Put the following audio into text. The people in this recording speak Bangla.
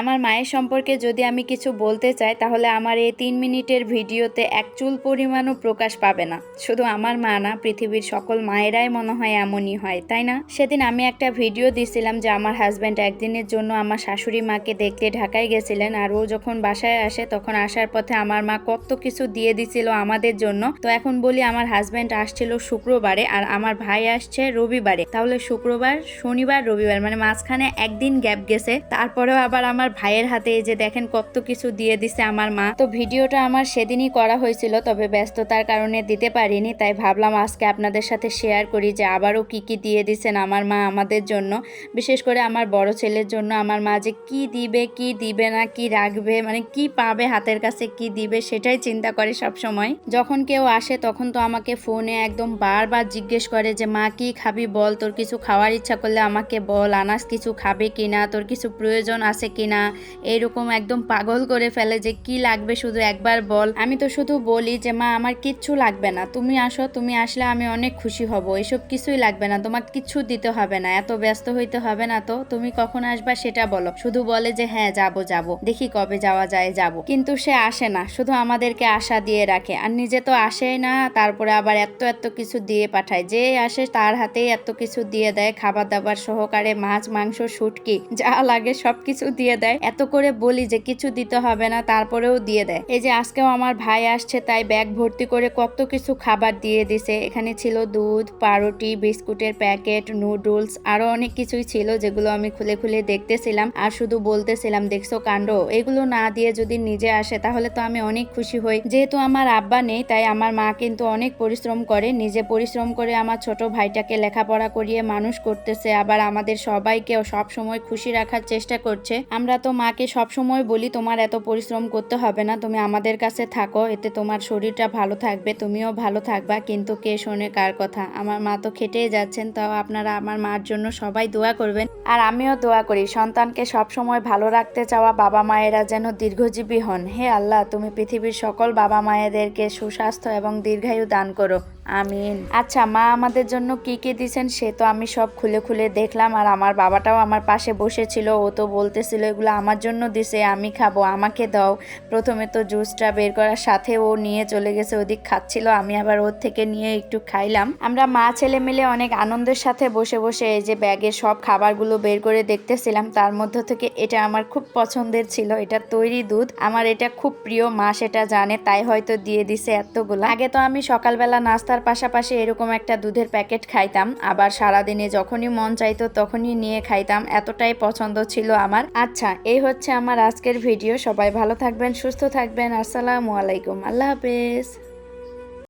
আমার মায়ের সম্পর্কে যদি আমি কিছু বলতে চাই, তাহলে আমার এই তিন মিনিটের ভিডিওতে এক চুল পরিমাণও প্রকাশ পাবে না। শুধু আমার মা না, পৃথিবীর সকল মায়েরাই মনে হয় এমনই হয়, তাই না? সেদিন আমি একটা ভিডিও দিছিলাম যে আমার হাজব্যান্ড একদিনের জন্য আমার শাশুড়ি মাকে দেখতে ঢাকায় গেছিলেন আর ও যখন বাসায় আসে, তখন আসার পথে আমার মা কত কিছু দিয়ে দিছিল আমাদের জন্য। তো এখন বলি আমার হাজব্যান্ড আসছিল শুক্রবারে আর আমার ভাই আসছে রবিবারে। তাহলে শুক্রবার, শনিবার, রবিবার মানে মাঝখানে একদিন গ্যাপ গেছে, তারপরেও আবার আমার ভাইয়ের হাতে যে দেখেন কত কিছু দিয়ে দিছে আমার মা। তো ভিডিওটা আমার সেদিনই করা হয়েছিল, তবে ব্যস্ততার কারণে দিতে পারিনি, তাই ভাবলাম আজকে আপনাদের সাথে শেয়ার করি যে আবারও কি কি দিয়ে দিছেন আমার মা আমাদের জন্য। বিশেষ করে আমার বড় ছেলের জন্য আমার মা যে কি দিবে কি দিবে না, কি রাখবে মানে কি পাবে হাতের কাছে, কি দিবে সেটাই চিন্তা করে সব সময় যখন কেউ আসে তখন তো আমাকে ফোনে একদম বারবার জিজ্ঞেস করে যে, মা, কি খাবি বল? তোর কিছু খাওয়ার ইচ্ছা করলে আমাকে বল, আনাস কিছু খাবে কিনা? তোর কিছু প্রয়োজন আছে কিনা? এইরকম একদম পাগল করে ফেলে যে কি লাগবে শুধু একবার বল। আমি তো শুধু বলি যে, মা, আমার কিচ্ছু লাগবে না। তুমি আসো, তুমি আসলে আমি অনেক খুশি হব। এসব কিছুই লাগবে না। তোমার কিচ্ছু দিতে হবে না। এত ব্যস্ত হইতে হবে না তো। তুমি কখন আসবা সেটা বলো। শুধু বলে যে হ্যাঁ যাব যাব। দেখি কবে যাওয়া যায়, যাব। কিন্তু সে আসে না। শুধু আমাদেরকে আশা দিয়ে রাখে। আর নিজে তো আসেই না, তারপরে আবার এত এত কিছু দিয়ে পাঠায়। যে আসে তার হাতেই এত কিছু দিয়ে দেয়। খাবার দাবার সহকারে মাছ, মাংস, শুটকি, যা লাগে সব কিছু দিয়ে। দেয়। এত করে বলি যে কিছু দিতে হবে না, তারপরেও দিয়ে দেয়। এই যে আজকেও আমার ভাই আসছে, তাই ব্যাগ ভর্তি করে কত কিছু খাবার দিয়ে দিছে। এখানে ছিল দুধ, পাউরুটি, বিস্কুটের প্যাকেট, নুডলস, আরও অনেক কিছুই ছিল যেগুলো আমি খুলে খুলে দেখতেছিলাম আর শুধু বলতেছিলাম, দেখছ কাণ্ড? এগুলো না দিয়ে যদি নিজে আসে, তাহলে তো আমি অনেক খুশি হই। যেহেতু আমার আব্বা নেই, তাই আমার মা কিন্তু অনেক পরিশ্রম করে। নিজে পরিশ্রম করে আমার ছোট ভাইটাকে লেখাপড়া করিয়ে মানুষ করতেছে। আবার আমাদের সবাইকে সব সময় খুশি রাখার চেষ্টা করছে। আমরা তো মাকে সব সময় বলি, তোমার এত পরিশ্রম করতে হবে না, তুমি আমাদের কাছে থাকো, এতে তোমার শরীরটা ভালো থাকবে, তুমিও ভালো থাকবা। কিন্তু কে শোনে কার কথা? আমার মা তো খেটেই যাচ্ছেন, তাও আপনারা আমার মার জন্য সবাই দোয়া করবেন। আর আমিও দোয়া করি, সন্তানকে সব সময় ভালো রাখতে চাওয়া বাবা মায়েরা যেন দীর্ঘজীবী হন। হে আল্লাহ, তুমি পৃথিবীর সকল বাবা মায়েদেরকে সুস্বাস্থ্য এবং দীর্ঘায়ু দান করো। আমিন। আচ্ছা মা আমাদের জন্য কি কি দিছেন সে তো আমি সব খুলে খুলে দেখলাম, আর আমার বাবাটাও আমার পাশে বসেছিল, ও তো বলতেছিল, এগুলো আমার জন্য দিছে, আমি খাব, আমাকে দাও। প্রথমে তো জুসটা বের করার সাথে ও নিয়ে চলে গেছে, ওদিক খাচ্ছিল, আমি আবার ওর থেকে নিয়ে একটু খাইলাম। আমরা মা, ছেলে মিলে অনেক আনন্দের সাথে বসে বসে এই যে ব্যাগের সব খাবারগুলো বের করে দেখতেছিলাম, তার মধ্য থেকে এটা আমার খুব পছন্দের ছিল, এটা তৈরি দুধ, আমার এটা খুব প্রিয়, মা সেটা জানে, তাই হয়তো দিয়ে দিছে এতগুলো। আগে তো আমি সকালবেলা নাস্তার পাশাপাশি এরকম একটা দুধের প্যাকেট খাইতাম। আবার সারাদিনে যখনই মন চাইতো তখনই নিয়ে খাইতাম। এতটাই পছন্দ ছিল আমার। আচ্ছা এই হচ্ছে আমার আজকের ভিডিও। সবাই ভালো থাকবেন, সুস্থ থাকবেন। আসসালামু আলাইকুম। আল্লাহ হাফেজ।